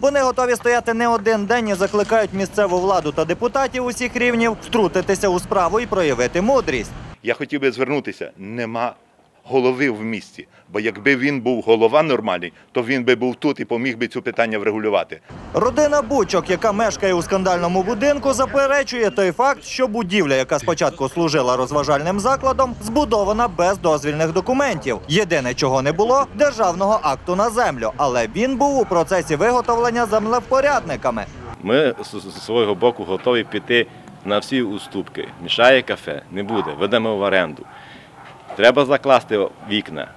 Вони готові стояти не один день і закликають місцеву владу та депутатів усіх рівнів втрутитися у справу і проявити мудрість. Я хотів би звернутися. Нема голови в місті. Бо якби він був голова нормальний, то він би був тут і поміг би цю питання врегулювати. Родина Бучок, яка мешкає у скандальному будинку, заперечує той факт, що будівля, яка спочатку служила розважальним закладом, збудована без дозвільних документів. Єдине, чого не було державного акту на землю, але він був у процесі виготовлення землевпорядниками. Ми з свого боку готові піти на всі уступки. Мішає кафе, не буде, ведемо в оренду. Треба закласти вікна,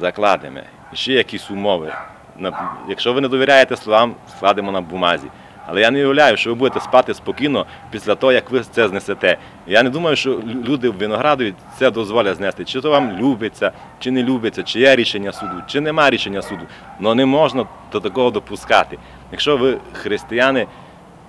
закладемо. І ще якісь умови. Якщо ви не довіряєте словам, складемо на бумазі. Але я не уявляю, що ви будете спати спокійно після того, як ви це знесете. Я не думаю, що люди в Виноградові це дозволять знести. Чи то вам любиться, чи не любиться, чи є рішення суду, чи нема рішення суду. Але не можна до такого допускати. Якщо ви християни,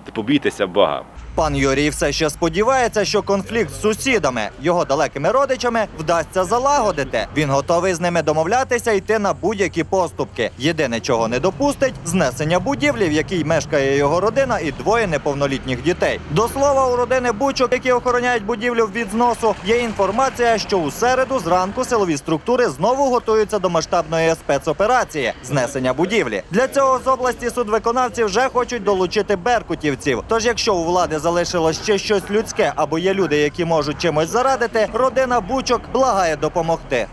то побійтеся Бога. Пан Юрій все ще сподівається, що конфлікт з сусідами, його далекими родичами, вдасться залагодити. Він готовий з ними домовлятися йти на будь-які поступки. Єдине, чого не допустить, знесення будівлі, в якій мешкає його родина і двоє неповнолітніх дітей. До слова, у родини Бучок, які охороняють будівлю від зносу, є інформація, що у середу зранку силові структури знову готуються до масштабної спецоперації знесення будівлі. Для цього з області судвиконавці вже хочуть долучити беркутівців. Тож, якщо у влади залишилось ще щось людське або є люди, які можуть чимось зарадити, родина Бучок благає допомогти.